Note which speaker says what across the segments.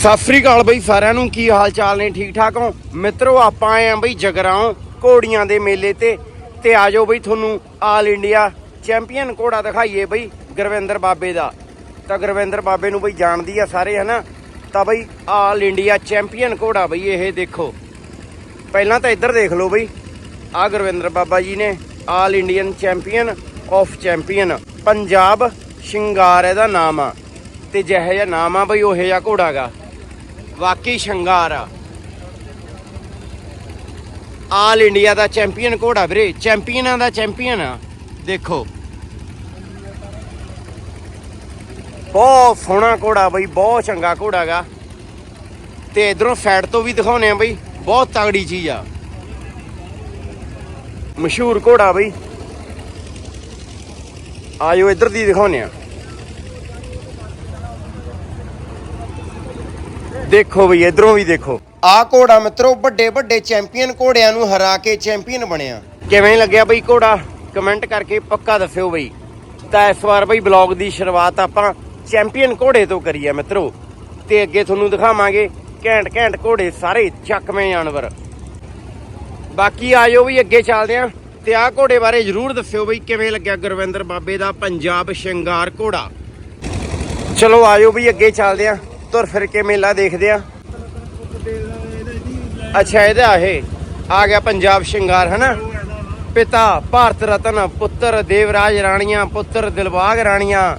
Speaker 1: ਸਤਿ ਸ੍ਰੀ ਅਕਾਲ ਬਈ ਸਾਰਿਆਂ ਨੂੰ, ਕੀ ਹਾਲ ਚਾਲ ਨੇ? ਠੀਕ ਠਾਕ ਹੋ? ਮਿੱਤਰੋ, ਆਪਾਂ ਆਏ ਆਂ ਬਈ ਜਗਰਾਉਂ ਘੋੜੀਆਂ ਦੇ ਮੇਲੇ ਤੇ ਤੇ ਆਜੋ ਬਈ ਤੁਹਾਨੂੰ ਆਲ ਇੰਡੀਆ ਚੈਂਪੀਅਨ ਘੋੜਾ ਦਿਖਾਈਏ ਬਈ, ਗੁਰਵਿੰਦਰ ਬਾਬੇ ਦਾ। ਤਾਂ ਗੁਰਵਿੰਦਰ ਬਾਬੇ ਨੂੰ ਬਈ ਜਾਣਦੀ ਆ ਸਾਰੇ, ਹਨਾ? ਤਾਂ ਬਈ ਆਲ ਇੰਡੀਆ ਚੈਂਪੀਅਨ ਘੋੜਾ ਬਈ ਇਹ ਦੇਖੋ। ਪਹਿਲਾਂ ਤਾਂ ਇੱਧਰ ਦੇਖ ਲਓ ਬਈ। ਆ ਗੁਰਵਿੰਦਰ ਬਾਬਾ ਜੀ ਨੇ all Indian champion of champion Punjab Shingar ਇਹਦਾ ਨਾਮ ਆ। ਤੇ ਜਿਹੋ ਜਿਹਾ ਨਾਮ ਆ ਬਈ, ਉਹ ਜਿਹਾ ਘੋੜਾ ਗਾ ਵਾਕਈ ਸ਼ਿੰਗਾਰ। ਆ ਆਲ ਇੰਡੀਆ ਦਾ ਚੈਂਪੀਅਨ ਘੋੜਾ ਵੀਰੇ, ਚੈਂਪੀਅਨਾਂ ਦਾ ਚੈਂਪੀਅਨ ਆ। ਦੇਖੋ। ਬਹੁਤ ਸੋਹਣਾ ਘੋੜਾ ਬਈ, ਬਹੁਤ ਚੰਗਾ ਘੋੜਾ ਗਾ। ਤੇ ਇਧਰੋਂ ਸਾਈਡ ਤੋਂ ਵੀ ਦਿਖਾਉਨੇ ਆ ਬਈ, ਬਹੁਤ ਤਗੜੀ ਚੀਜ਼ ਆ। ਮਸ਼ਹੂਰ ਘੋੜਾ ਬਈ। ਆਇਓ ਇੱਧਰ ਦੀ ਦਿਖਾਉਨੇ ਆ। ਦੇਖੋ ਬਈ ਇਧਰੋਂ ਵੀ ਦੇਖੋ। ਆਹ ਘੋੜਾ ਮਿੱਤਰੋ ਵੱਡੇ ਵੱਡੇ ਚੈਂਪੀਅਨ ਘੋੜਿਆਂ ਨੂੰ ਹਰਾ ਕੇ ਚੈਂਪੀਅਨ ਬਣਿਆ। ਕਿਵੇਂ ਲੱਗਿਆ ਬਈ ਘੋੜਾ? ਕਮੈਂਟ ਕਰਕੇ ਪੱਕਾ ਦੱਸਿਓ ਬਈ। ਤਾਂ ਇਸ ਵਾਰ ਬਈ ਬਲੌਗ ਦੀ ਸ਼ੁਰੂਆਤ ਆਪਾਂ ਚੈਂਪੀਅਨ ਘੋੜੇ ਤੋਂ ਕਰੀ ਆ ਮਿੱਤਰੋ। ਤੇ ਅੱਗੇ ਤੁਹਾਨੂੰ ਦਿਖਾਵਾਂਗੇ ਘੈਂਟ ਘੈਂਟ ਘੋੜੇ ਸਾਰੇ ਚੱਕਵੇਂ ਜਾਨਵਰ। ਬਾਕੀ ਆਇਓ ਵੀ ਅੱਗੇ ਚੱਲਦੇ ਆਂ। ਤੇ ਆਹ ਘੋੜੇ ਬਾਰੇ ਜਰੂਰ ਦੱਸਿਓ ਬਈ ਕਿਵੇਂ ਲੱਗਿਆ ਗੁਰਵਿੰਦਰ ਬਾਬੇ ਦਾ ਪੰਜਾਬ ਸ਼ਿੰਗਾਰ ਘੋੜਾ? ਚਲੋ ਆਇਓ ਵੀ ਅੱਗੇ ਚੱਲਦੇ ਆਂ। ਤੁਰ ਫਿਰ ਕੇ ਮੇਲਾ ਦੇਖਦੇ ਆਂ। ਅੱਛਾ, ਇਹਦਾ ਇਹ। ਆ ਗਿਆ ਪੰਜਾਬ ਸ਼ਿੰਗਾਰ, ਹਨਾ? ਪਿਤਾ ਭਾਰਤ ਰਤਨ, ਪੁੱਤਰ ਦੇਵਰਾਜ ਰਾਣੀਆਂ, ਪੁੱਤਰ ਦਿਲਬਾਗ ਰਾਣੀਆਂ,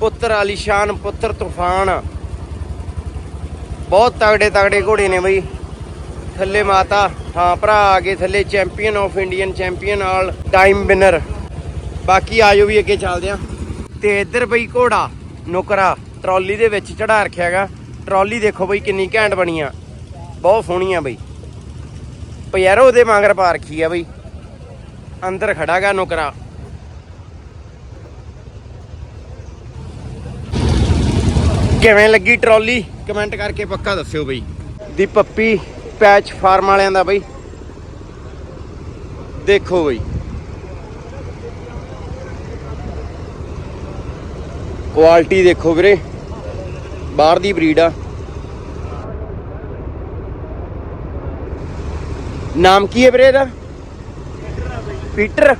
Speaker 1: ਪੁੱਤਰ ਅਲੀਸ਼ਾਨ, ਪੁੱਤਰ ਤੂਫਾਨ। ਬਹੁਤ ਤਗੜੇ ਤਗੜੇ ਘੋੜੇ ਨੇ ਬਈ। ਥੱਲੇ ਮਾਤਾ, ਹਾਂ, ਭਰਾ ਆ ਗਏ ਥੱਲੇ, champion of Indian, champion all time winner. ਬਾਕੀ ਆਜੋ ਵੀ ਅੱਗੇ ਚੱਲਦੇ ਆ। ਤੇ ਇੱਧਰ ਬਈ ਘੋੜਾ, ਨੁਕਰਾ। ਟਰਾਲੀ ਦੇ ਵਿੱਚ ਚੜਾ ਰੱਖਿਆਗਾ ਟਰਾਲੀ ਦੇਖੋ ਬਈ ਕਿੰਨੀ ਘੈਂਟ ਬਣੀ ਆ। ਬਹੁਤ ਸੋਹਣੀ ਆ ਬਈ। ਪਿਆਰੋ ਦੇ ਮਗਰ ਪਾ ਰੱਖੀ ਆ ਬਈ। ਅੰਦਰ ਖੜਾਗਾ ਨੁਕਰਾ। ਕਿਵੇਂ ਲੱਗੀ ਟਰਾਲੀ? ਕਮੈਂਟ ਕਰਕੇ ਪੱਕਾ ਦੱਸਿਓ ਬਈ। ਦੀ ਪੱਪੀ ਪੈਚ ਫਾਰਮ ਵਾਲਿਆਂ ਦਾ ਬਈ। ਦੇਖੋ ਬਈ। ਕੁਆਲਿਟੀ ਦੇਖੋ ਵੀਰੇ। ਬਾਹਰ ਦੀ ਬਰੀਡ ਆ। ਨਾਮ ਕੀ ਹੈ ਵੀਰੇ ਇਹਦਾ? ਪੀਟਰ।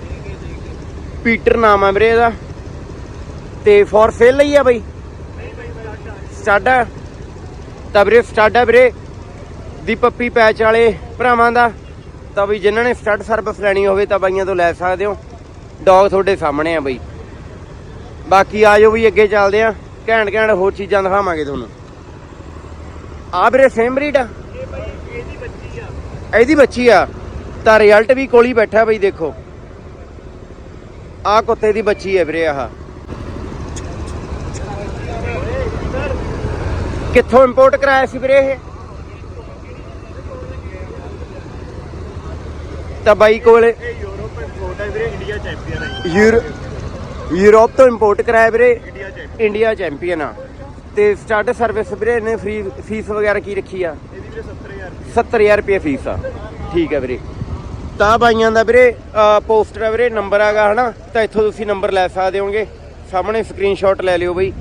Speaker 1: ਪੀਟਰ ਨਾਮ ਹੈ ਵੀਰੇ ਇਹਦਾ। ਤੇ ਫੋਰ ਸੇਲ ਲਈ ਆ ਬਾਈ? ਸਟਾਡਾ। ਤਾਂ ਵੀਰੇ ਸਟਾਡਾ ਵੀਰੇ ਦੀ ਪੱਪੀ ਪੈਚ ਵਾਲੇ ਭਰਾਵਾਂ ਦਾ। ਤਾਂ ਬਈ ਜਿਨ੍ਹਾਂ ਨੇ ਸਟੱਡ ਸਰਵਿਸ ਲੈਣੀ ਹੋਵੇ ਤਾਂ ਬਾਈਆਂ ਤੋਂ ਲੈ ਸਕਦੇ ਹੋ। ਡੌਗ ਤੁਹਾਡੇ ਸਾਹਮਣੇ ਆ ਬਾਈ। ਬਾਕੀ ਆਜੋ ਵੀ ਅੱਗੇ ਚੱਲਦੇ ਆ। ਘੈਂਟ ਘੈਂਟ ਹੋਰ ਚੀਜ਼ਾਂ ਦਿਖਾਵਾਂਗੇ ਤੁਹਾਨੂੰ। ਆ ਵੀਰੇ ਸੇਮ ਬਰੀਡ ਆ। ਇਹਦੀ ਬੱਚੀ ਆ। ਤਾਂ ਰਿਜ਼ਲਟ ਵੀ ਕੋਲ ਹੀ ਬੈਠਾ ਬਈ ਦੇਖੋ। ਆ ਕੁੱਤੇ ਦੀ ਬੱਚੀ ਹੈ ਵੀਰੇ ਆਹ। ਕਿੱਥੋਂ ਇੰਪੋਰਟ ਕਰਾਇਆ ਸੀ ਵੀਰੇ ਇਹ? ਤਾਂ ਬਾਈ ਕੋਲ
Speaker 2: ਯੂਰਪ ਇੰਪੋਰਟ ਹੈ ਵੀਰੇ ਇੰਡੀਆ ਚੈਂਪੀਅਨ ਹੈ
Speaker 1: ਯੂਰਪ ਤੋਂ ਇੰਪੋਰਟ ਕਰਾਇਆ ਵੀਰੇ।
Speaker 2: ਇੰਡੀਆ ਚੈਂਪੀਅਨ
Speaker 1: ਆ। ਤੇ ਸਟਾਰਟ ਸਰਵਿਸ ਵੀਰੇ ਨੇ ਫ੍ਰੀ ਫੀਸ ਵਗੈਰਾ ਕੀ ਰੱਖੀ ਆ?
Speaker 2: ਇਹਦੀ ਵੀਰੇ 70000
Speaker 1: 70000 ਰੁਪਏ ਫੀਸ ਆ। ਠੀਕ ਹੈ ਵੀਰੇ। ਤਾਂ ਬਾਈਆਂ ਦਾ ਵੀਰੇ ਪੋਸਟਰ ਆ ਵੀਰੇ ਨੰਬਰ ਆਗਾ ਹਨਾ। ਤਾਂ ਇੱਥੋਂ ਤੁਸੀਂ ਨੰਬਰ ਲੈ ਸਕਦੇ ਹੋਗੇ। ਸਾਹਮਣੇ ਸਕਰੀਨਸ਼ਾਟ ਲੈ ਲਿਓ ਬਈ।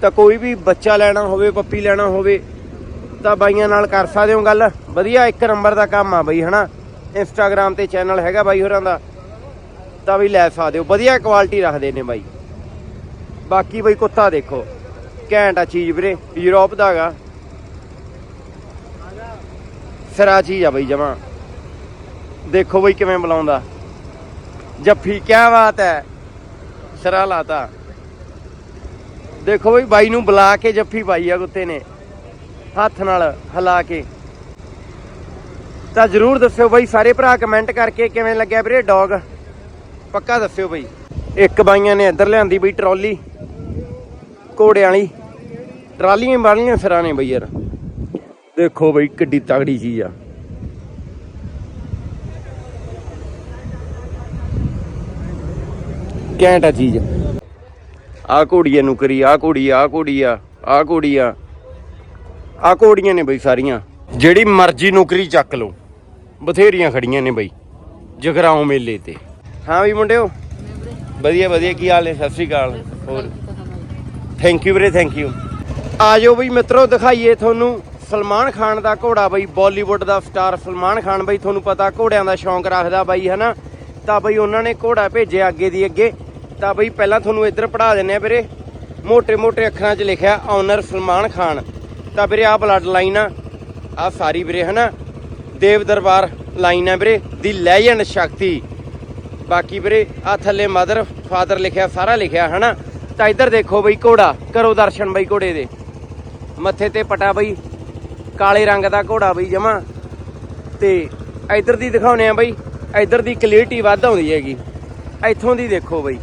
Speaker 1: ਤਾਂ ਕੋਈ ਵੀ ਬੱਚਾ ਲੈਣਾ ਹੋਵੇ ਪੱਪੀ ਲੈਣਾ ਹੋਵੇ ਤਾਂ ਬਾਈਆਂ ਨਾਲ ਕਰ ਸਕਦੇ ਹੋ ਗੱਲ। ਵਧੀਆ ਇੱਕ ਨੰਬਰ ਦਾ ਕੰਮ ਆ ਬਈ ਹਨਾ। ਇੰਸਟਾਗ੍ਰam ਤੇ ਚੈਨਲ ਹੈਗਾ ਬਾਈ ਹੋਰਾਂ ਦਾ। ਤਾਂ ਵੀ ਲੈ ਸਕਦੇ ਹੋ। ਵਧੀਆ ਕੁਆਲਿਟੀ ਰੱਖਦੇ ਨੇ ਬਾਈ। ਬਾਕੀ ਬਈ ਕੁੱਤਾ ਦੇਖੋ, ਘੈਂਟ ਆ ਚੀਜ਼ ਵੀਰੇ ਯੂਰਪ ਦਾ ਹੈਗਾ ਸਿਰਾ ਚੀਜ਼ ਆ ਬਾਈ ਜਮਾ। ਦੇਖੋ ਬਈ ਕਿਵੇਂ ਬੁਲਾਉਂਦਾ। ਜੱਫੀ, ਕਿਆ ਬਾਤ ਹੈ। ਸਿਰਾ ਲਾਤਾ। ਦੇਖੋ ਬਈ ਬਾਈ ਨੂੰ ਬੁਲਾ ਕੇ ਜੱਫੀ ਪਾਈ ਆ ਕੁੱਤੇ ਨੇ। ਹੱਥ ਨਾਲ ਹਿਲਾ ਕੇ। ਤਾਂ ਜਰੂਰ ਦੱਸਿਓ ਬਈ ਸਾਰੇ ਭਰਾ ਕਮੈਂਟ ਕਰਕੇ ਕਿਵੇਂ ਲੱਗਿਆ ਵੀਰੇ ਡੌਗ ਪੱਕਾ ਦੱਸਿਓ ਬਈ। ਇੱਕ ਬਾਈਆਂ ਨੇ ਇੱਧਰ ਲਿਆਂਦੀ ਬਈ ਟਰਾਲੀ ਘੋੜਿਆਂ ਵਾਲੀ। ਟਰਾਲੀਆਂ ਬਾਲੀਆਂ ਸਿਰਾਂ ਬਈ ਯਾਰ। ਦੇਖੋ ਬਈ ਕਿੱਡੀ ਤਗੜੀ ਚੀਜ਼ ਆ। ਘੈਂਟ ਆ ਚੀਜ਼। ਆ ਘੋੜੀਆਂ ਨੂੰ ਕਰੀ ਆ ਘੋੜੀ ਆ ਘੋੜੀ ਆ ਆ ਘੋੜੀ ਆ। ਆ ਘੋੜੀਆਂ ਨੇ ਬਈ ਸਾਰੀਆਂ। ਜਿਹੜੀ ਮਰਜ਼ੀ ਨੌਕਰੀ ਚੱਕ ਲਓ। ਬਥੇਰੀਆਂ ਖੜੀਆਂ ਨੇ ਬਈ। ਜਗਰਾਉਂ ਮੇਲੇ ਤੇ। ਹਾਂ ਵੀ ਮੁੰਡਿਓ? ਵਧੀਆ ਵਧੀਆ, ਕੀ ਹਾਲ ਨੇ? ਸਤਿ ਸ੍ਰੀ ਅਕਾਲ। ਹੋਰ? ਥੈਂਕ ਯੂ ਵੀਰੇ ਥੈਂਕ ਯੂ ਆ ਜਾਓ ਬਈ ਮਿੱਤਰੋ, ਦਿਖਾਈਏ ਤੁਹਾਨੂੰ ਸਲਮਾਨ ਖਾਨ ਦਾ ਘੋੜਾ ਬਈ ਬਾਲੀਵੁੱਡ ਦਾ ਸਟਾਰ ਸਲਮਾਨ ਖਾਨ ਬਈ, ਤੁਹਾਨੂੰ ਪਤਾ ਘੋੜਿਆਂ ਦਾ ਸ਼ੌਂਕ ਰੱਖਦਾ ਬਈ, ਹਨਾ? ਤਾਂ ਬਈ ਉਹਨਾਂ ਨੇ ਘੋੜਾ ਭੇਜਿਆ ਅੱਗੇ ਦੀ ਅੱਗੇ। ਤਾਂ ਬਈ ਪਹਿਲਾਂ ਤੁਹਾਨੂੰ ਇੱਧਰ ਪੜਾ ਦਿੰਨੇ ਆ ਵੀਰੇ। ਮੋਟੇ ਮੋਟੇ ਅੱਖਰਾਂ 'ਚ ਲਿਖਿਆ ਆਨਰ ਸਲਮਾਨ ਖਾਨ। ਤਾਂ ਵੀਰੇ ਆਹ ਬਲੱਡ ਲਾਈਨ ਆ। ਆ ਸਾਰੀ ਵੀਰੇ, ਹਨਾ? ਦੇਵ ਦਰਬਾਰ ਲਾਈਨ ਆ ਵੀਰੇ, ਦੀ ਲੈਜੈਂਡ ਸ਼ਕਤੀ। ਬਾਕੀ ਵੀਰੇ ਆ ਥੱਲੇ ਮਦਰ ਫਾਦਰ ਲਿਖਿਆ, ਸਾਰਾ ਲਿਖਿਆ, ਹਨਾ? ਤਾਂ ਇੱਧਰ ਦੇਖੋ ਬਈ ਘੋੜਾ ਕਰੋ ਦਰਸ਼ਨ ਬਈ ਘੋੜੇ ਦੇ। ਮੱਥੇ ਤੇ ਪਟਾ ਬਈ, ਕਾਲੇ ਰੰਗ ਦਾ ਘੋੜਾ ਬਈ ਜਮਾ। ਤੇ ਇੱਧਰ ਦੀ ਦਿਖਾਉਨੇ ਆ ਬਈ, ਇੱਧਰ ਦੀ ਕਲੀਅਰਟੀ ਵੱਧ ਆਉਂਦੀ ਹੈਗੀ। ਇੱਥੋਂ ਦੀ ਦੇਖੋ ਬਈ।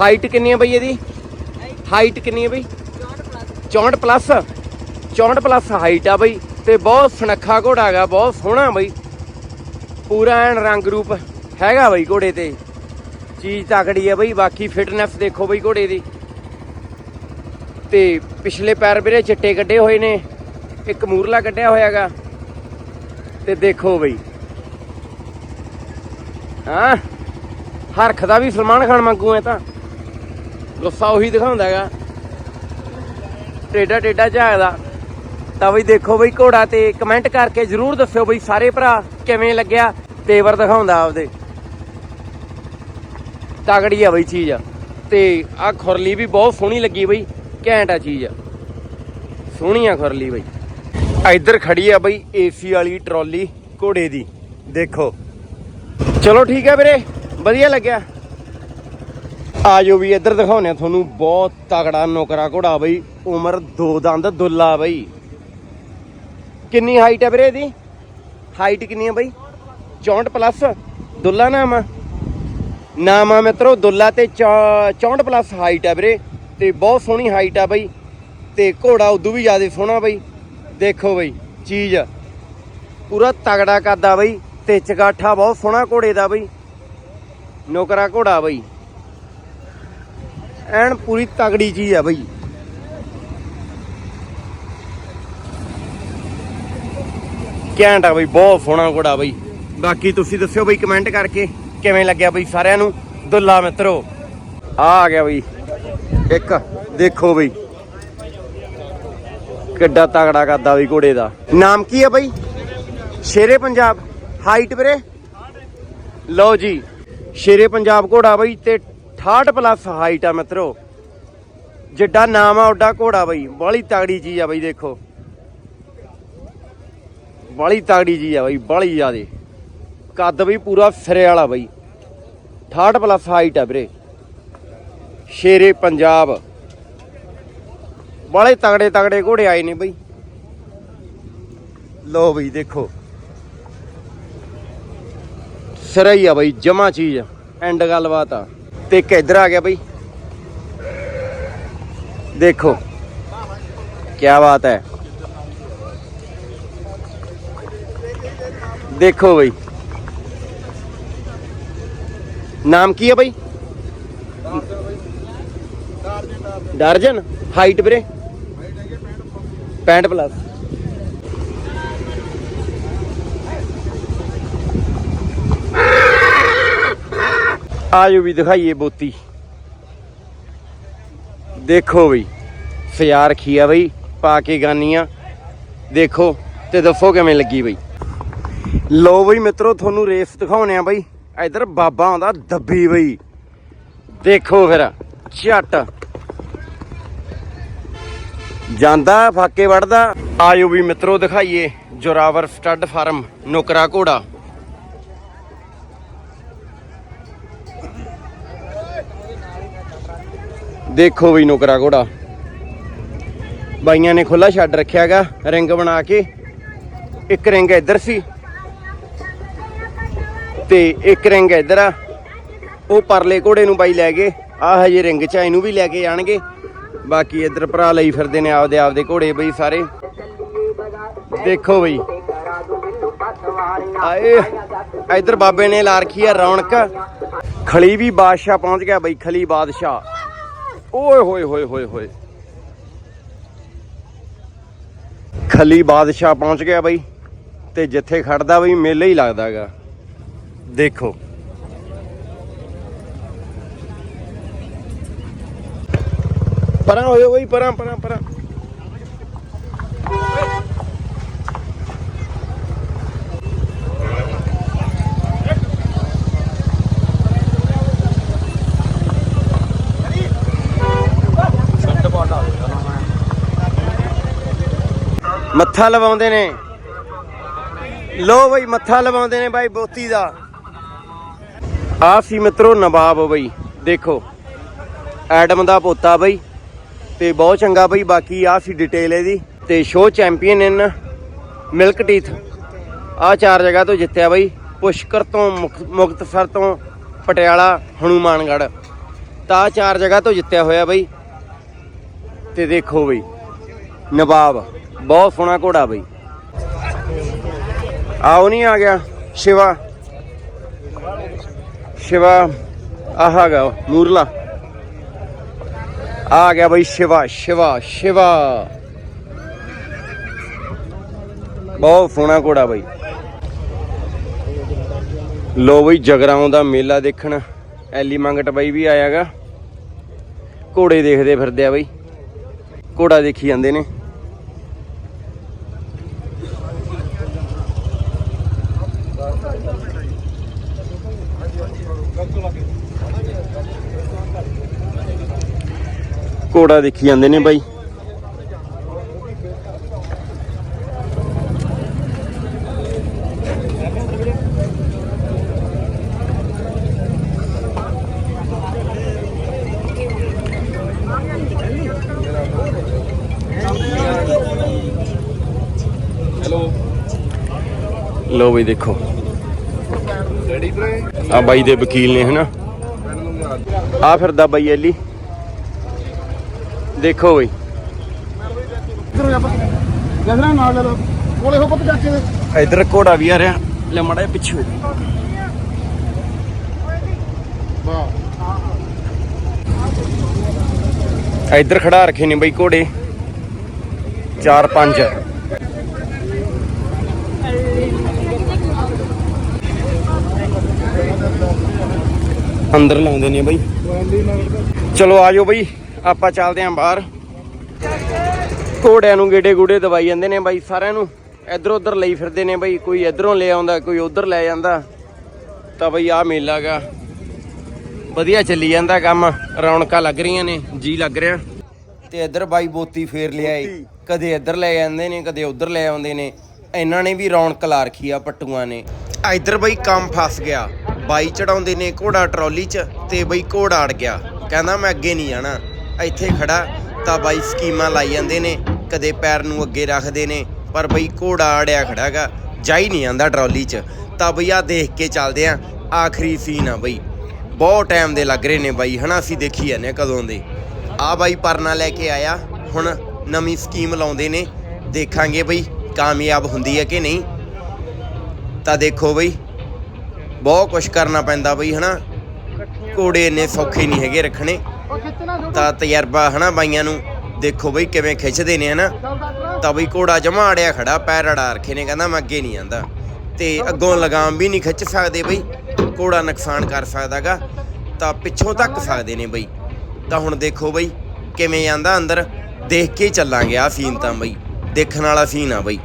Speaker 1: ਹਾਈਟ ਕਿੰਨੀ ਹੈ ਬਈ ਇਹਦੀ? ਹਾਈਟ ਕਿੰਨੀ ਹੈ ਬਈ? 64 ਪਲੱਸ 64 ਪਲੱਸ ਹਾਈਟ ਆ ਬਈ। ਤੇ ਬਹੁਤ ਸੁਨੱਖਾ ਘੋੜਾ ਹੈਗਾ, ਬਹੁਤ ਸੋਹਣਾ ਬਈ। ਪੂਰਾ ਐਨ ਰੰਗ ਰੂਪ ਹੈਗਾ ਬਈ ਘੋੜੇ ਤੇ। ਚੀਜ਼ ਤਕੜੀ ਹੈ ਬਈ, ਬਾਕੀ ਫਿਟਨੈਸ ਦੇਖੋ ਬਈ ਘੋੜੇ ਦੀ। ਤੇ ਪਿਛਲੇ ਪੈਰ ਵੀਰੇ ਚਿੱਟੇ ਕੱਢੇ ਹੋਏ ਨੇ, ਇੱਕ ਮੂਰਲਾ ਕੱਢਿਆ ਹੋਇਆਗਾ। ਤੇ ਦੇਖੋ ਬਈ। ਹਾਂ? ਹਰਖ ਦਾ ਵੀ ਸਲਮਾਨ ਖਾਨ ਮੰਗੂ ਐ ਤਾਂ। ਗੁੱਸਾ ਉਹੀ ਦਿਖਾਉਂਦਾ ਹੈਗਾ। ਟੇਡਾ ਟੇਡਾ ਝਾਕਦਾ। ਤਾਂ ਬਈ ਦੇਖੋ ਬਈ ਘੋੜਾ ਤੇ ਕਮੈਂਟ ਕਰਕੇ ਜਰੂਰ ਦੱਸਿਓ ਬਈ ਸਾਰੇ ਭਰਾ ਕਿਵੇਂ ਲੱਗਿਆ ਤੇਵਰ ਦਿਖਾਉਂਦਾ ਆਪਦੇ। ਤਗੜੀ ਆ ਬਈ ਚੀਜ਼ ਤੇ ਆ ਖੁਰਲੀ ਵੀ ਬਹੁਤ ਸੋਹਣੀ ਲੱਗੀ ਬਈ, ਘੈਂਟ ਆ ਚੀਜ਼ ਆ। ਸੋਹਣੀ ਆ ਖੁਰਲੀ ਬਈ। ਇੱਧਰ ਖੜੀ ਆ ਬਈ ਏਸੀ ਵਾਲੀ ਟਰਾਲੀ ਘੋੜੇ ਦੀ, ਦੇਖੋ। ਚਲੋ ਠੀਕ ਹੈ ਵੀਰੇ, ਵਧੀਆ ਲੱਗਿਆ। ਆਜੋ ਵੀ ਇੱਧਰ ਦਿਖਾਉਨੇ ਆ ਤੁਹਾਨੂੰ, ਬਹੁਤ ਤਗੜਾ ਨੌਕਰਾ ਘੋੜਾ ਬਈ, ਉਮਰ ਦੋ ਦੰਦ ਦੁੱਲਾ ਬਈ। ਕਿੰਨੀ ਹਾਈਟ ਹੈ ਵੀਰੇ ਇਹਦੀ? ਹਾਈਟ ਕਿੰਨੀ ਹੈ ਬਾਈ? 64 ਪਲੱਸ ਦੁੱਲਾ ਨਾਮ ਆ। ਨਾਮ ਆ ਮਿੱਤਰੋ, ਦੁੱਲਾ ਤੇ 64 ਪਲੱਸ ਹਾਈਟ ਹੈ ਵੀਰੇ। ਤੇ ਬਹੁਤ ਸੋਹਣੀ ਹਾਈਟ ਆ ਬਈ। ਤੇ ਘੋੜਾ ਉਦੋਂ ਵੀ ਜ਼ਿਆਦਾ ਸੋਹਣਾ ਬਈ। ਦੇਖੋ ਬਾਈ, ਚੀਜ਼। ਪੂਰਾ ਤਗੜਾ ਕਰਦਾ ਬਈ। ਤੇ ਚਗਾਠਾ ਬਹੁਤ ਸੋਹਣਾ ਘੋੜੇ ਦਾ ਬਈ। ਨੌਕਰਾ ਘੋੜਾ ਬਾਈ। ਐਨ ਪੂਰੀ ਤਗੜੀ ਚੀਜ਼ ਆ ਬਈ। ਘੈਂਟ ਆ ਬਈ, ਬਹੁਤ ਸੋਹਣਾ ਘੋੜਾ ਬਈ। ਬਾਕੀ ਤੁਸੀਂ ਦੱਸਿਓ ਬਈ ਕਮੈਂਟ ਕਰਕੇ, ਕਿਵੇਂ ਲੱਗਿਆ ਬਈ ਸਾਰਿਆਂ ਨੂੰ? ਦੁੱਲਾ ਮਿੱਤਰੋ, ਆ ਆ ਗਿਆ ਬਈ। ਇੱਕ, ਦੇਖੋ ਬਈ। ਕਿੱਡਾ ਤਗੜਾ ਕਰਦਾ ਬਈ ਘੋੜੇ ਦਾ। ਨਾਮ ਕੀ ਹੈ ਬਈ? ਸ਼ੇਰੇ ਪੰਜਾਬ। ਹਾਈਟ ਵੀਰੇ? ਲਓ ਜੀ, ਸ਼ੇਰੇ ਪੰਜਾਬ ਘੋੜਾ ਬਈ ਤੇ 68 ਪਲੱਸ ਹਾਈਟ ਆ ਮਿੱਤਰੋ। ਜਿੱਡਾ ਨਾਮ ਆ ਓਡਾ ਘੋੜਾ ਬਈ। ਬਾਲੀ ਤਗੜੀ ਚੀਜ਼ ਆ ਬਈ, ਦੇਖੋ। ਬਾਲੀ ਤਗੜੀ ਚੀਜ਼ ਆ ਬਾਈ ਬਾਲੀ ਜ਼ਿਆਦੇ ਕੱਦ ਵੀ ਪੂਰਾ ਸਿਰੇ ਵਾਲਾ ਬਾਈ। 68 ਪਲੱਸ ਹਾਈਟ ਆ ਵੀਰੇ। ਸ਼ੇਰੇ ਪੰਜਾਬ। ਬਾਲੇ ਤਗੜੇ ਤਗੜੇ ਘੋੜੇ ਆਏ ਨੇ ਬਈ। ਲੋ ਬਈ ਦੇਖੋ। ਸਿਰੇ ਹੀ ਆ ਬਾਈ, ਜਮਾ ਚੀਜ਼ ਐਂਡ ਗੱਲਬਾਤ ਆ। ਤੇ ਇੱਕ ਇੱਧਰ ਆ ਗਿਆ ਬਈ। ਦੇਖੋ। ਕੀ ਬਾਤ ਹੈ। ਦੇਖੋ ਬਈ। ਨਾਮ ਕੀ ਹੈ ਬਈ? ਦਰਜਨ ਹਾਈਟ ਵੀਰੇ। 65 ਪਲੱਸ ਆਜੋ ਵੀ ਦਿਖਾਈਏ ਬੋਤੀ। ਦੇਖੋ ਬਈ। ਸਜਾ ਰੱਖੀ ਆ ਬਈ। ਪਾ ਕੇ ਗਾਨੀਆਂ। ਦੇਖੋ ਤੇ ਦੱਸੋ ਕਿਵੇਂ ਲੱਗੀ ਬਈ। ਲੋ ਬਈ ਮਿੱਤਰੋ, ਤੁਹਾਨੂੰ ਰੇਸ ਦਿਖਾਉਣੇ ਆ ਬਈ। ਇਧਰ ਬਾਬਾ ਆਉਂਦਾ ਦੱਬੀ ਬਈ। ਦੇਖੋ ਫਿਰ, ਝੱਟ। ਜਾਂਦਾ, ਫਾਕੇ ਵੜਦਾ ਆਇਓ ਵੀ ਮਿੱਤਰੋ, ਦਿਖਾਈਏ ਜੋਰਾਵਰ ਸਟੱਡ ਫਾਰਮ, ਨੁਕਰਾ ਘੋੜਾ। ਦੇਖੋ ਬਈ ਨੁਕਰਾ ਘੋੜਾ। ਬਾਈਆਂ ਨੇ ਖੁੱਲਾ ਛੱਡ ਰੱਖਿਆਗਾ, ਰਿੰਗ ਬਣਾ ਕੇ। ਇੱਕ ਰਿੰਗ ਇੱਧਰ ਸੀ। ਤੇ ਇੱਕ ਰਿੰਗ ਇੱਧਰ ਆ। ਉਹ ਪਰਲੇ ਘੋੜੇ ਨੂੰ ਬਾਈ ਲੈ ਗਏ। ਆ ਹਜੇ ਰਿੰਗ ਚ ਇਹਨੂੰ ਵੀ ਲੈ ਕੇ ਜਾਣਗੇ ਬਾਕੀ ਇੱਧਰ ਭਰਾ ਲਈ ਫਿਰਦੇ ਨੇ ਆਪਦੇ ਆਪਦੇ ਘੋੜੇ ਬਈ ਸਾਰੇ। ਦੇਖੋ ਬਈ। ਆਏ, ਇੱਧਰ ਬਾਬੇ ਨੇ ਲਾ ਰੱਖੀ ਆ ਰੌਣਕ। ਖਲੀ ਵੀ ਬਾਦਸ਼ਾਹ ਪਹੁੰਚ ਗਿਆ ਬਈ, ਖਲੀ ਬਾਦਸ਼ਾਹ। ਓਏ ਹੋਏ ਹੋਏ ਹੋਏ ਹੋਏ। ਖਲੀ ਬਾਦਸ਼ਾਹ ਪਹੁੰਚ ਗਿਆ ਬਈ। ਤੇ ਜਿੱਥੇ ਖੜਦਾ ਬਈ, ਮੇਲਾ ਹੀ ਲੱਗਦਾਗਾ ਦੇਖੋ। ਪਰਾਂ ਹੋਇਓ ਬਈ, ਪਰਾਂ ਪਰਾਂ ਪਰਾਂ। ਮੱਥਾ ਲਵਾਉਂਦੇ ਨੇ। ਲੋ ਬਈ, ਮੱਥਾ ਲਵਾਉਂਦੇ ਨੇ ਬਾਈ, ਬੋਤੀ ਦਾ। ਆ ਸੀ ਮਿੱਤਰੋ ਨਵਾਬ ਬਈ, ਦੇਖੋ। ਐਡਮ ਦਾ ਪੋਤਾ ਬਈ, ਤੇ ਬਹੁਤ ਚੰਗਾ ਬਈ, ਬਾਕੀ ਆ ਸੀ ਡਿਟੇਲ ਇਹਦੀ। ਤੇ show champion in milk teeth ਆ ਚਾਰ ਜਗ੍ਹਾ ਤੋਂ ਜਿੱਤਿਆ ਬਈ, ਪੁਸ਼ਕਰ ਤੋਂ ਮੁਕ- ਮੁਕਤਸਰ ਤੋਂ ਪਟਿਆਲਾ, ਹਨੂਮਾਨਗੜ੍ਹ। ਤਾਂ ਆਹ ਚਾਰ ਜਗ੍ਹਾ ਤੋਂ ਜਿੱਤਿਆ ਹੋਇਆ ਬਈ। ਤੇ ਦੇਖੋ ਬਈ, ਨਵਾਬ, ਬਹੁਤ ਸੋਹਣਾ ਘੋੜਾ ਬਈ। ਆਓ ਨਹੀਂ ਆ ਗਿਆ, ਸ਼ਿਵਾ। ਸ਼ਿਵਾ ਆਹ ਹੈਗਾ ਮੂਰਲਾ ਆ ਗਿਆ ਬਈ ਸ਼ਿਵਾ ਸ਼ਿਵਾ ਸ਼ਿਵਾ ਬਹੁਤ ਸੋਹਣਾ ਘੋੜਾ ਬਈ ਲੋ ਬਈ ਜਗਰਾਉਂ ਦਾ ਮੇਲਾ ਦੇਖਣ ਐਲੀ ਬਾਈ ਵੀ ਆਇਆਗਾ ਘੋੜੇ ਦੇਖਦੇ ਫਿਰਦੇ ਆ ਬਈ ਘੋੜਾ ਦੇਖੀ ਜਾਂਦੇ ਨੇ ਘੋੜਾ ਦੇਖੀ ਜਾਂਦੇ ਨੇ ਬਾਈ। ਲੋ ਬਈ ਦੇਖੋ। ਆ ਬਾਈ ਦੇ ਵਕੀਲ ਨੇ ਹਨਾ? ਆ ਫਿਰਦਾ ਬਾਈ ਐਲੀ। ਦੇਖੋ ਬਈ।
Speaker 2: ਜਸਨਾ ਨਾਲ ਲੈ ਲਓ। ਕੋਲੇ ਹੋ ਪੁੱਤ ਚਾਚੇ ਦੇ
Speaker 1: ਇਧਰ ਘੋੜਾ ਵੀ ਆ ਰਿਹਾ। ਲੈ ਮੜਾ ਪਿੱਛੇ ਹੋ ਜਾ। ਇਧਰ ਖੜਾ ਰੱਖੇ ਨੇ ਬਈ ਘੋੜੇ। ਚਾਰ ਪੰਜ। ਅੰਦਰ ਲਾਉਂਦੇ ਨੇ ਬਈ। ਚਲੋ ਆਜੋ ਬਈ। ਆਪਾਂ ਚੱਲਦੇ ਆਂ ਬਾਹਰ। ਘੋੜਿਆਂ ਨੂੰ ਗੇੜੇ ਗੂੜੇ ਦਵਾਈ ਜਾਂਦੇ ਨੇ ਬਾਈ ਸਾਰਿਆਂ ਨੂੰ। ਇੱਧਰ ਉੱਧਰ ਲਈ ਫਿਰਦੇ ਨੇ ਬਾਈ ਕੋਈ ਇੱਧਰੋਂ ਲੈ ਆਉਂਦਾ ਕੋਈ ਉੱਧਰ ਲੈ ਜਾਂਦਾ। ਤਾਂ ਬਈ ਆਹ ਮੇਲਾ ਗਾ। ਵਧੀਆ ਚੱਲੀ ਜਾਂਦਾ ਕੰਮ ਰੌਣਕਾਂ ਲੱਗ ਰਹੀਆਂ ਨੇ ਜੀ ਲੱਗ ਰਿਹਾ। ਤੇ ਇੱਧਰ ਬਾਈ ਬੋਤੀ ਫੇਰ ਲਿਆਏ। ਕਦੇ ਇੱਧਰ ਲੈ ਜਾਂਦੇ ਨੇ ਕਦੇ ਉੱਧਰ ਲੈ ਆਉਂਦੇ ਨੇ। ਇਹਨਾਂ ਨੇ ਵੀ ਰੌਣਕ ਲਾ ਰੱਖੀ ਆ ਪੱਟੂਆਂ ਨੇ। ਇੱਧਰ ਬਈ ਕੰਮ ਫਸ ਗਿਆ। ਬਾਈ ਚੜਾਉਂਦੇ ਨੇ ਘੋੜਾ ਟਰਾਲੀ 'ਚ ਤੇ ਬਈ ਘੋੜਾ ਅੜ ਗਿਆ। ਕਹਿੰਦਾ ਮੈਂ ਅੱਗੇ ਨਹੀਂ ਜਾਣਾ। ਇੱਥੇ ਖੜਾ ਤਾਂ ਬਾਈ ਸਕੀਮਾਂ ਲਾਈ ਜਾਂਦੇ ਨੇ, ਕਦੇ ਪੈਰ ਨੂੰ ਅੱਗੇ ਰੱਖਦੇ ਨੇ, ਪਰ ਬਈ ਘੋੜਾ ਅੜਿਆ ਖੜਾਗਾ ਜਾ ਨਹੀਂ ਆਂਦਾ ਟਰਾਲੀ 'ਚ। ਤਾਂ ਬਈ ਆ ਦੇਖ ਕੇ ਚੱਲਦੇ ਆ, ਆਖਰੀ ਸੀਨ ਆ ਬਈ। ਬਹੁਤ ਟਾਈਮ ਦੇ ਲੱਗ ਰਹੇ ਨੇ ਬਾਈ, ਹਨਾ? ਅਸੀਂ ਦੇਖੀ ਜਾਂਦੇ ਹਾਂ ਕਦੋਂ ਦੇ। ਆ ਬਾਈ ਪਰਨਾ ਲੈ ਕੇ ਆਇਆ, ਹੁਣ ਨਵੀਂ ਸਕੀਮ ਲਾਉਂਦੇ ਨੇ। ਦੇਖਾਂਗੇ ਬਈ ਕਾਮਯਾਬ ਹੁੰਦੀ ਹੈ ਕਿ ਨਹੀਂ। ਤਾਂ ਦੇਖੋ ਬਈ, ਬਹੁਤ ਕੁਝ ਕਰਨਾ ਪੈਂਦਾ ਬਈ, ਹਨਾ? ਘੋੜੇ ਇੰਨੇ ਸੌਖੇ ਨਹੀਂ ਹੈਗੇ ਰੱਖਣੇ। ਤਾਂ ਤਜਰਬਾ ਹਨਾ ਬਾਈਆਂ ਨੂੰ ਦੇਖੋ ਬਈ ਕਿਵੇਂ ਖਿੱਚਦੇ ਨੇ ਹਨਾ। ਤਾਂ ਬਈ ਘੋੜਾ ਜਮਾ ਅੜਿਆ ਖੜਾ ਪੈਰ ਅੜਾ ਰੱਖੇ ਨੇ ਕਹਿੰਦਾ ਮੈਂ ਅੱਗੇ ਨਹੀਂ ਆਂਦਾ ਤੇ ਅੱਗੋਂ ਲਗਾਮ ਵੀ ਨਹੀਂ ਖਿੱਚ ਸਕਦੇ ਬਈ ਘੋੜਾ ਨੁਕਸਾਨ ਕਰ ਸਕਦਾਗਾ। ਤਾਂ ਪਿੱਛੋਂ ਤੱਕ ਸਕਦੇ ਨੇ ਬਈ। ਤਾਂ ਹੁਣ ਦੇਖੋ ਬਈ ਕਿਵੇਂ ਜਾਂਦਾ ਅੰਦਰ ਦੇਖ ਕੇ ਚੱਲਾਂਗੇ ਆ ਸੀਨ ਤਾਂ ਬਈ। ਦੇਖਣ ਵਾਲਾ ਸੀਨ ਆ ਬਈ।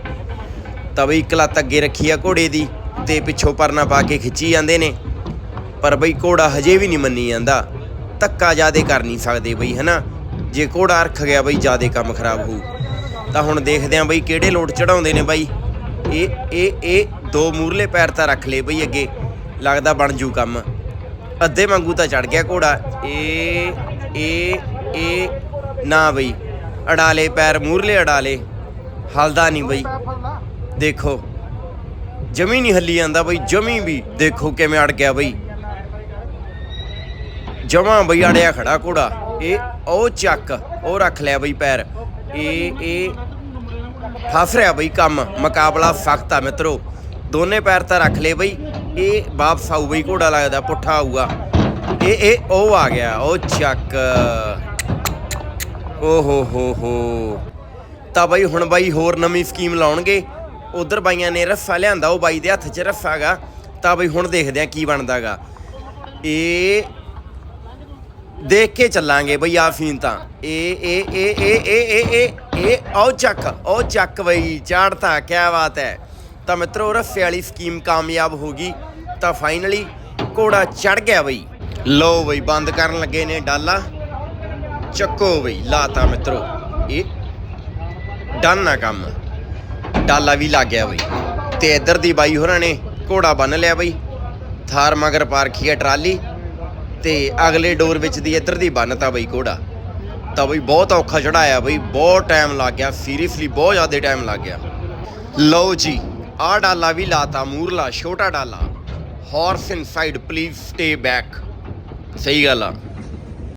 Speaker 1: ਤਾਂ ਬਈ ਇੱਕ ਲੱਤ ਅੱਗੇ ਰੱਖੀ ਆ ਘੋੜੇ ਦੀ ਤੇ ਪਿੱਛੋਂ ਪਰਨਾ ਪਾ ਕੇ ਖਿੱਚੀ ਜਾਂਦੇ ਨੇ। ਪਰ ਬਈ ਘੋੜਾ ਹਜੇ ਵੀ ਨਹੀਂ ਮੰਨੀ ਜਾਂਦਾ। ਧੱਕਾ ਜਿਆਦੇ ਕਰ ਨਹੀਂ ਸਕਦੇ ਬਈ, ਹਨਾ? ਜੇ ਘੋੜਾ ਰੱਖ ਗਿਆ ਬਈ, ਜਿਆਦੇ ਕੰਮ ਖਰਾਬ ਹੋਊ। ਤਾਂ ਹੁਣ ਦੇਖਦੇ ਆਂ ਬਈ, ਕਿਹੜੇ ਲੋਟ ਚੜਾਉਂਦੇ ਨੇ ਬਾਈ? ਇਹ ਇਹ ਇਹ ਦੋ ਮੂਰਲੇ ਪੈਰ ਤਾਂ ਰੱਖ ਲਏ ਬਈ ਅੱਗੇ। ਲੱਗਦਾ ਬਣ ਜੂ ਕੰਮ। ਅੱਧੇ ਵਾਂਗੂ ਤਾਂ ਚੜ ਗਿਆ ਘੋੜਾ। ਇਹ ਇਹ ਇਹ ਨਾ ਬਈ। ਅੜਾਲੇ ਪੈਰ ਮੂਰਲੇ ਅੜਾਲੇ। ਹਲਦਾ ਨਹੀਂ ਬਈ। ਦੇਖੋ। ਜਮੀ ਨਹੀਂ ਹੱਲੀ ਜਾਂਦਾ ਬਈ, ਜਮੀ ਵੀ ਦੇਖੋ ਕਿਵੇਂ ਅੜ ਗਿਆ ਬਈ। ਜਮਾ ਬਈ ਅੜਿਆ ਖੜਾ ਘੋੜਾ, ਇਹ ਉਹ ਚੱਕ, ਉਹ ਰੱਖ ਲਿਆ ਬਈ ਪੈਰ। ਇਹ ਇਹ ਫਸ ਰਿਹਾ ਬਈ ਕੰਮ, ਮੁਕਾਬਲਾ ਸਖਤ ਆ ਮਿੱਤਰੋ। ਦੋਨੇ ਪੈਰ ਤਾਂ ਰੱਖ ਲਏ ਬਈ। ਇਹ ਵਾਪਸ ਆਊ ਬਈ, ਘੋੜਾ ਲੱਗਦਾ ਪੁੱਠਾ ਆਊਗਾ। ਇਹ ਇਹ ਉਹ ਆ ਗਿਆ, ਉਹ ਚੱਕ। ਓ ਹੋ ਹੋ ਹੋ। ਤਾਂ ਬਾਈ ਹੁਣ ਬਾਈ ਹੋਰ ਨਵੀਂ ਸਕੀਮ ਲਾਉਣਗੇ। ਉਧਰ ਬਾਈਆਂ ਨੇ ਰੱਸਾ ਲਿਆਂਦਾ, ਉਹ ਬਾਈ ਦੇ ਹੱਥ 'ਚ ਰੱਸਾਗਾ। ਤਾਂ ਬਈ ਹੁਣ ਦੇਖਦੇ ਆ ਕੀ ਬਣਦਾਗਾ। ਇਹ ਦੇਖ ਕੇ ਚੱਲਾਂਗੇ ਬਈ ਆ ਫੀਨ ਤਾਂ। ਏ ਇਹ ਇਹ ਇਹ ਇਹ ਇਹ ਇਹ ਆਓ ਚੱਕ ਆਓ ਚੱਕ ਬਈ ਚਾੜਤਾ ਕਿਆ ਬਾਤ ਹੈ। ਤਾਂ ਮਿੱਤਰੋ, ਰਫੇ ਵਾਲੀ ਸਕੀਮ ਕਾਮਯਾਬ ਹੋ ਗਈ, ਤਾਂ ਫਾਈਨਲੀ ਕੋੜਾ ਚੜ ਗਿਆ ਬਈ। ਲੋ ਬਈ, ਬੰਦ ਕਰਨ ਲੱਗੇ ਨੇ ਡਾਲਾ। ਚੱਕੋ ਬਈ, ਲਾਤਾ ਮਿੱਤਰੋ। ਇਹ ਡਨ ਨਾ ਕੰਮ। ਡਾਲਾ ਵੀ ਲੱਗ ਗਿਆ ਬਈ। ਤੇ ਇੱਧਰ ਦੀ ਬਾਈ ਹੋਰਾਂ ਨੇ ਕੋੜਾ ਬੰਨ ਲਿਆ ਬਈ। ਥਾਰ ਮਗਰ ਪਾਰਖੀ ਹੈ ਟਰਾਲੀ। ਤੇ ਅਗਲੇ ਡੋਰ ਵਿੱਚ ਦੀ ਇੱਧਰ ਦੀ ਬੰਨਤਾ ਬਈ ਘੋੜਾ। ਤਾਂ ਬਈ ਬਹੁਤ ਔਖਾ ਚੜਾਇਆ ਬਈ, ਬਹੁਤ ਟਾਈਮ ਲੱਗ ਗਿਆ ਸੀਰੀਅਸਲੀ ਬਹੁਤ ਜ਼ਿਆਦਾ ਟਾਈਮ ਲੱਗ ਗਿਆ। ਲਓ ਜੀ, ਆਹ ਡਾਲਾ ਵੀ ਲਾਤਾ, ਮੂਰਲਾ, ਛੋਟਾ ਡਾਲਾ। Horse inside please stay back ਸਹੀ ਗੱਲ ਆ।